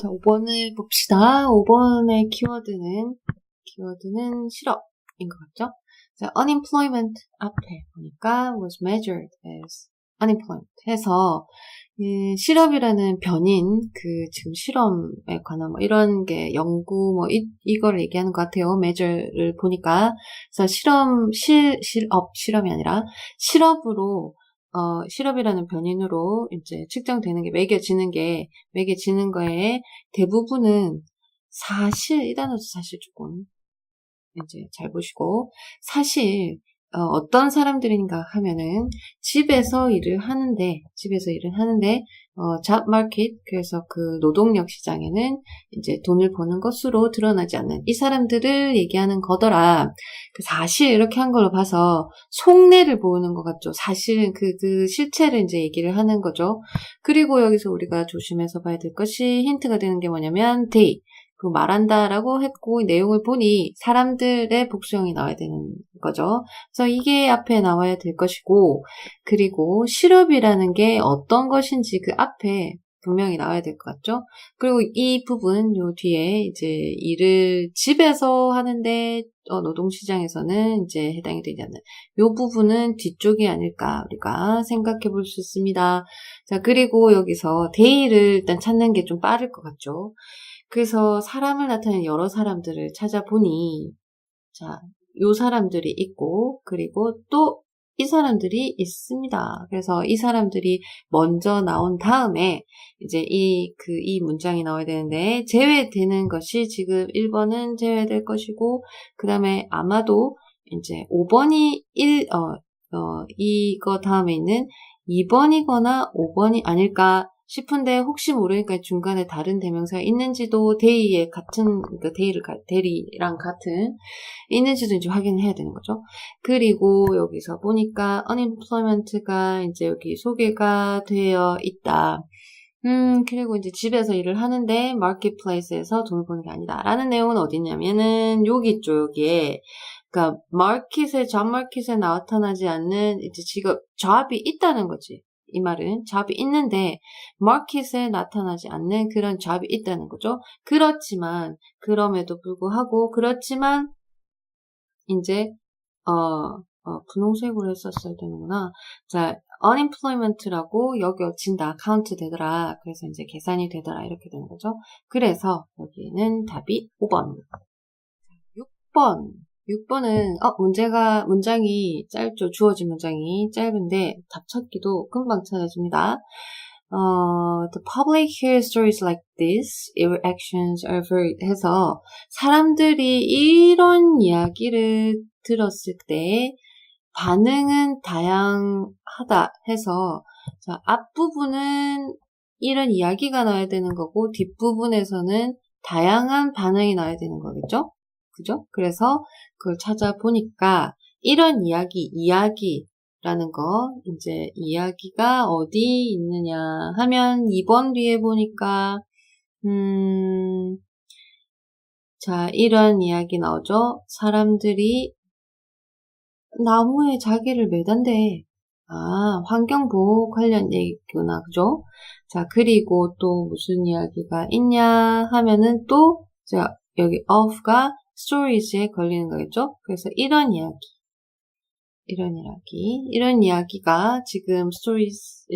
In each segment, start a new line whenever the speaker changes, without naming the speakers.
자, 5번을 봅시다. 5번의 키워드는, 키워드는 실업인 것 같죠? 자, unemployment 앞에 보니까 was measured as unemployment 해서, 이 실업이라는 변인, 그, 지금 실험에 관한 뭐 이런 게 연구 뭐 이, 이거를 얘기하는 것 같아요. measure를 보니까. 그래서 실험, 실, 실업, 실험이 아니라 실업으로 어, 실업이라는 변인으로 이제 측정되는 게 매겨지는 게 매겨지는 거에 대부분은 사실 이 단어도 사실 조금 이제 잘 보시고 사실 어, 떤 사람들인가 하면은 집에서 일을 하는데 집에서 일을 하는데 어, 잡 마켓 그래서 그 노동력 시장에는 이제 돈을 버는 것으로 드러나지 않는 이 사람들을 얘기하는 거더라. 그 사실 이렇게 한 걸로 봐서 속내를 보는 것 같죠. 사실은 그, 그 실체를 이제 얘기를 하는 거죠. 그리고 여기서 우리가 조심해서 봐야 될 것이 힌트가 되는 게 뭐냐면 they 그 말한다라고 했고 내용을 보니 사람들의 복수형이 나와야 되는 거죠. 그래서 이게 앞에 나와야 될 것이고 그리고 실업이라는 게 어떤 것인지 그 앞에 분명히 나와야 될 것 같죠? 그리고 이 부분 요 뒤에 이제 일을 집에서 하는데 어, 노동시장에서는 이제 해당이 되지 않는 요 부분은 뒤쪽이 아닐까 우리가 생각해 볼 수 있습니다. 자 그리고 여기서 데이를 일단 찾는 게 좀 빠를 것 같죠? 그래서 사람을 나타내는 여러 사람들을 찾아보니, 자, 요 사람들이 있고, 그리고 또 이 사람들이 있습니다. 그래서 이 사람들이 먼저 나온 다음에 이제 이, 그, 이 문장이 나와야 되는데, 제외되는 것이 지금 1번은 제외될 것이고, 그 다음에 아마도 이제 5번이 1, 어, 어, 이거 다음에 있는 2번이거나 5번이 아닐까 싶은데 혹시 모르니까 중간에 다른 대명사가 있는지도 데이에 같은 그 데이를 대리랑 같은 있는지도 이제 확인해야 되는 거죠. 그리고 여기서 보니까 unemployment가 이제 여기 소개가 되어 있다. 음, 그리고 이제 집에서 일을 하는데 마켓플레이스에서 돈을 버는 게 아니다. 라는 내용은 어디냐면은 여기 있죠, 여기에. 그니까 마켓에 잡마켓에 나타나지 않는 이제 직업 잡이 있다는 거지. 이 말은 잡이 있는데 마켓에 나타나지 않는 그런 잡이 있다는 거죠. 그렇지만 그럼에도 불구하고 그렇지만 이제 어, 어 분홍색으로 했었어야 되는구나. 자, unemployment라고 여기 어친다. 카운트 되더라. 그래서 이제 계산이 되더라. 이렇게 되는 거죠. 그래서 여기는 답이 5번. 6번. 6번은 어, 문제가 문장이 짧죠. 주어진 문장이 짧은데 답 찾기도 금방 찾아집니다. 어, the public hear stories like this, your actions are very 해서 사람들이 이런 이야기를 들었을 때 반응은 다양하다 해서 자, 앞부분은 이런 이야기가 나와야 되는 거고 뒷부분에서는 다양한 반응이 나와야 되는 거겠죠? 그죠? 그래서 그걸 찾아보니까 이런 이야기, 이야기라는 거, 이제 이야기가 어디 있느냐 하면 2번 뒤에 보니까, 음, 자, 이런 이야기 나오죠? 사람들이 나무에 자기를 매단대. 아, 환경보호 관련 얘기구나, 그죠? 자, 그리고 또 무슨 이야기가 있냐 하면은 또, 자, 여기 of가 stories에 걸리는 거겠죠? 그래서 이런 이야기, 이런 이야기, 이런 이야기가 지금 stories,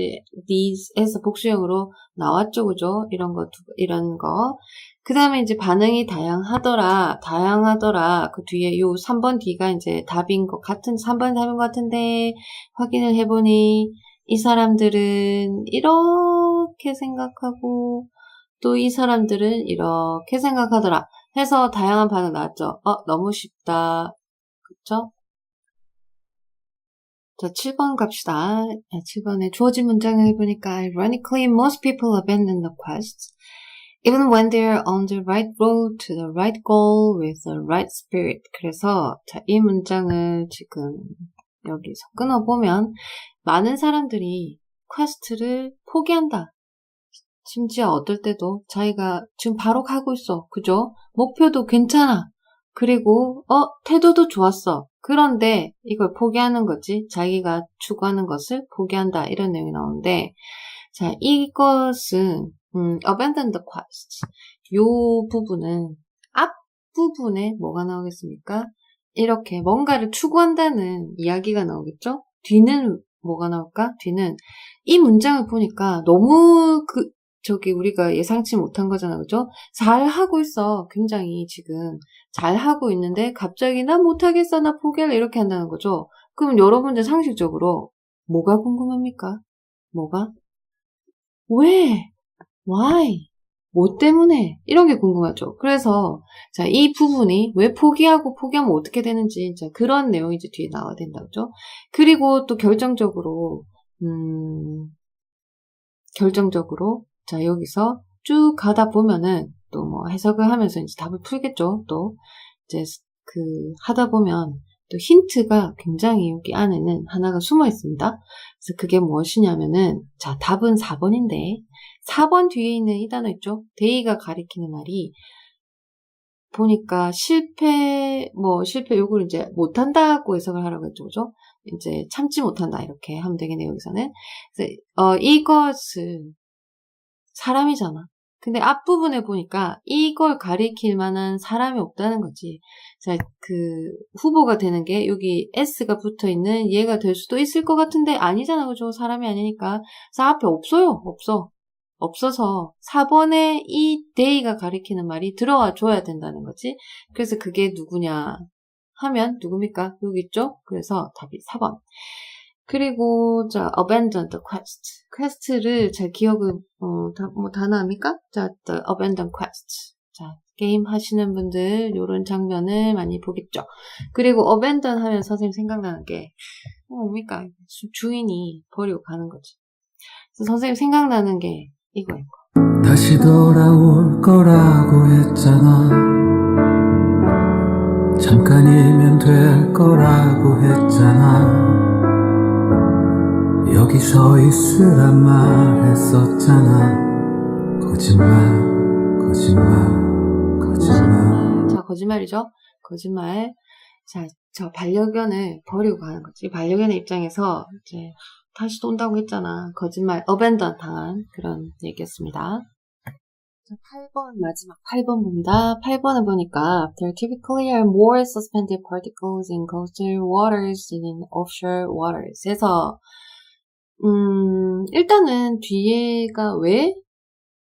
these에서 복수형으로 나왔죠, 그죠? 이런 거, 이런 거. 그 다음에 이제 반응이 다양하더라, 다양하더라. 그 뒤에 요 3번 D가 이제 답인 것 같은, 3번 답인 것 같은데, 확인을 해보니, 이 사람들은 이렇게 생각하고, 또 이 사람들은 이렇게 생각하더라. 해서 다양한 반응 나왔죠. 어, 너무 쉽다. 그쵸? 자, 7번 갑시다. 7번에 주어진 문장을 해보니까 Ironically, most people abandon the quest even when they're on the right road to the right goal with the right spirit. 그래서 자, 이 문장을 지금 여기서 끊어보면 많은 사람들이 퀘스트를 포기한다. 심지어 어떨 때도 자기가 지금 바로 가고 있어. 그죠? 목표도 괜찮아. 그리고, 어, 태도도 좋았어. 그런데 이걸 포기하는 거지. 자기가 추구하는 것을 포기한다. 이런 내용이 나오는데, 자, 이것은 음, abandon the quest. 요 부분은 앞 부분에 뭐가 나오겠습니까? 이렇게 뭔가를 추구한다는 이야기가 나오겠죠? 뒤는 뭐가 나올까? 뒤는 이 문장을 보니까 너무 그 저기 우리가 예상치 못한 거잖아, 그죠? 잘 하고 있어. 굉장히 지금 잘 하고 있는데 갑자기 나 못하겠어, 나 포기할래 이렇게 한다는 거죠. 그럼 여러분들 상식적으로 뭐가 궁금합니까? 뭐가? 왜? Why? 뭐 때문에? 이런 게 궁금하죠. 그래서 자, 이 부분이 왜 포기하고 포기하면 어떻게 되는지 자, 그런 내용이 이제 뒤에 나와야 된다죠. 그리고 또 결정적으로 음, 결정적으로 자, 여기서 쭉 가다 보면은 또 뭐 해석을 하면서 이제 답을 풀겠죠. 또 이제 그 하다 보면 또 힌트가 굉장히 여기 안에는 하나가 숨어 있습니다. 그래서 그게 무엇이냐면은 자, 답은 4번인데 4번 뒤에 있는 이 단어 있죠? 데이가 가리키는 말이 보니까 실패, 뭐 실패 요구를 이제 못한다고 해석을 하라고 했죠. 그죠? 이제 참지 못한다 이렇게 하면 되겠네요. 여기서는. 그래서 어, 이것은 사람이잖아. 근데 앞부분에 보니까 이걸 가리킬 만한 사람이 없다는 거지. 자, 그 후보가 되는 게 여기 S가 붙어 있는 얘가 될 수도 있을 것 같은데 아니잖아. 그죠? 사람이 아니니까. 그래서 앞에 없어요. 없어. 없어서 4번에 이 day가 가리키는 말이 들어와 줘야 된다는 거지. 그래서 그게 누구냐 하면 누굽니까? 여기 있죠? 그래서 답이 4번. 그리고 자 abandon the quest. quest를 잘 기억을 어, 다, 뭐 단어입니까? 자 the abandon quest. 자 게임 하시는 분들 이런 장면을 많이 보겠죠. 그리고 abandon 하면 선생님 생각나는 게 어, 뭡니까? 주- 주인이 버리고 가는 거지. 선생님 생각나는 게 이거예요.
다시 돌아올 거라고 했잖아. 잠깐이면 될 거라고 했잖아. 여기 서 있으란 말 했었잖아. 거짓말, 거짓말, 거짓말.
자, 거짓말이죠? 거짓말. 자, 저 반려견을 버리고 가는 거지. 반려견의 입장에서 이제 다시 또 온다고 했잖아. 거짓말, 어벤던 당한 그런 얘기였습니다. 자, 8번, 마지막 8번 봅니다. 8번을 보니까 There typically are more suspended particles in coastal waters than in offshore waters. 해서 음, 일단은 뒤에가 왜?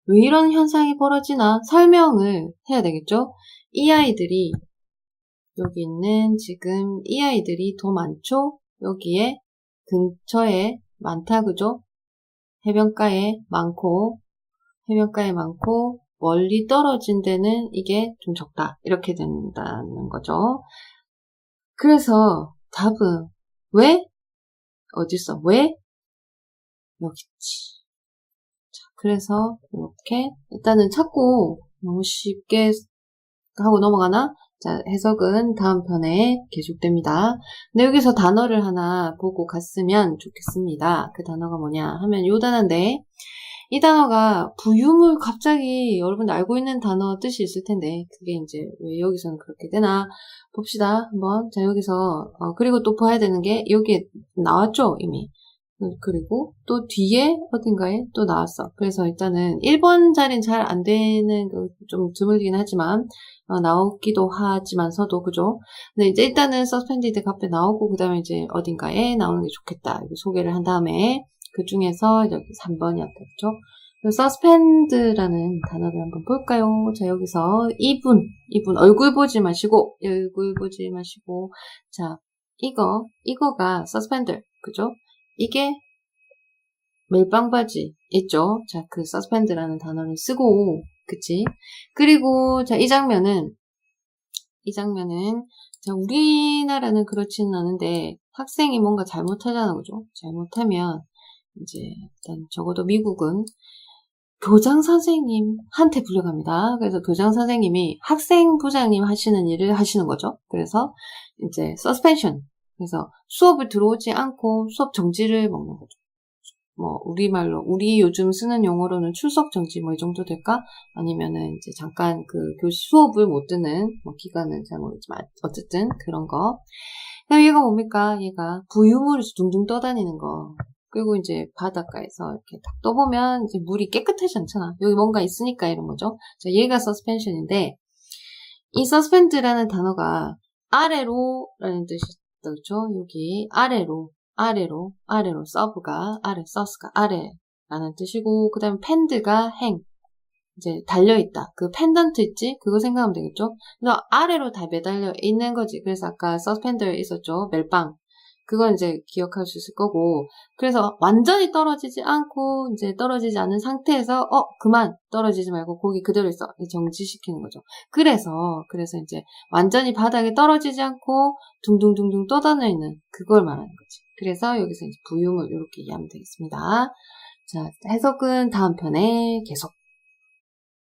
왜 이런 현상이 벌어지나 설명을 해야 되겠죠? 이 아이들이 여기 있는 지금 이 아이들이 더 많죠? 여기에 근처에 많다 그죠? 해변가에 많고 해변가에 많고 멀리 떨어진 데는 이게 좀 적다 이렇게 된다는 거죠. 그래서 답은 왜? 어딨어? 왜? 여기 있지. 자, 그래서 이렇게 일단은 찾고 너무 쉽게 하고 넘어가나? 자, 해석은 다음 편에 계속됩니다. 근데 여기서 단어를 하나 보고 갔으면 좋겠습니다. 그 단어가 뭐냐 하면 요 단어인데 이 단어가 부유물 갑자기 여러분 알고 있는 단어 뜻이 있을 텐데 그게 이제 왜 여기서는 그렇게 되나 봅시다 한번 자 여기서 어, 그리고 또 봐야 되는 게 여기에 나왔죠 이미 음, 그리고 또 뒤에 어딘가에 또 나왔어. 그래서 일단은 1번 자리는 잘 안 되는 그좀 드물긴 하지만 어, 나오기도 하지만서도 그죠? 근데 이제 일단은 서스펜디드 값에 나오고 그 다음에 이제 어딘가에 나오는 게 좋겠다. 소개를 한 다음에 그 중에서 여기 3번이었다. 그죠? 서스펜드라는 단어를 한번 볼까요? 자, 여기서 이분, 이분 얼굴 보지 마시고, 얼굴 보지 마시고, 자, 이거, 이거가 서스펜드, 그죠? 이게 멜빵 바지 있죠? 자, 그 서스펜드라는 단어를 쓰고, 그치? 그리고 자, 이 장면은 이 장면은 자, 우리나라는 그렇지는 않은데 학생이 뭔가 잘못하잖아, 그죠? 잘못하면 이제 일단 적어도 미국은 교장 선생님한테 불려갑니다. 그래서 교장 선생님이 학생 부장님 하시는 일을 하시는 거죠. 그래서 이제 서스펜션 그래서 수업을 들어오지 않고 수업 정지를 먹는 거죠. 뭐 우리말로 우리 요즘 쓰는 용어로는 출석 정지 뭐 이 정도 될까? 아니면은 이제 잠깐 그 교시 수업을 못 듣는 뭐 기간은 잘 모르지만 어쨌든 그런 거. 그다음 얘가 뭡니까? 얘가 부유물에서 둥둥 떠다니는 거. 그리고 이제 바닷가에서 이렇게 딱 떠보면 이제 물이 깨끗하지 않잖아. 여기 뭔가 있으니까 이런 거죠. 자, 얘가 suspension인데 이 suspend라는 단어가 아래로라는 뜻이 있죠. 여기 아래로, 아래로, 아래로 서브가 아래, 서스가 아래라는 뜻이고 그 다음에 펜드가 행, 이제 달려있다. 그 펜던트 있지? 그거 생각하면 되겠죠? 그래서 아래로 다 매달려 있는 거지. 그래서 아까 서스펜더에 있었죠. 멜빵. 그건 이제 기억할 수 있을 거고. 그래서 완전히 떨어지지 않고, 이제 떨어지지 않은 상태에서, 어, 그만! 떨어지지 말고 거기 그대로 있어. 정지시키는 거죠. 그래서, 그래서 이제 완전히 바닥에 떨어지지 않고, 둥둥둥둥 떠다녀 있는 그걸 말하는 거지. 그래서 여기서 이제 부유물 이렇게 이해하면 되겠습니다. 자, 해석은 다음 편에 계속.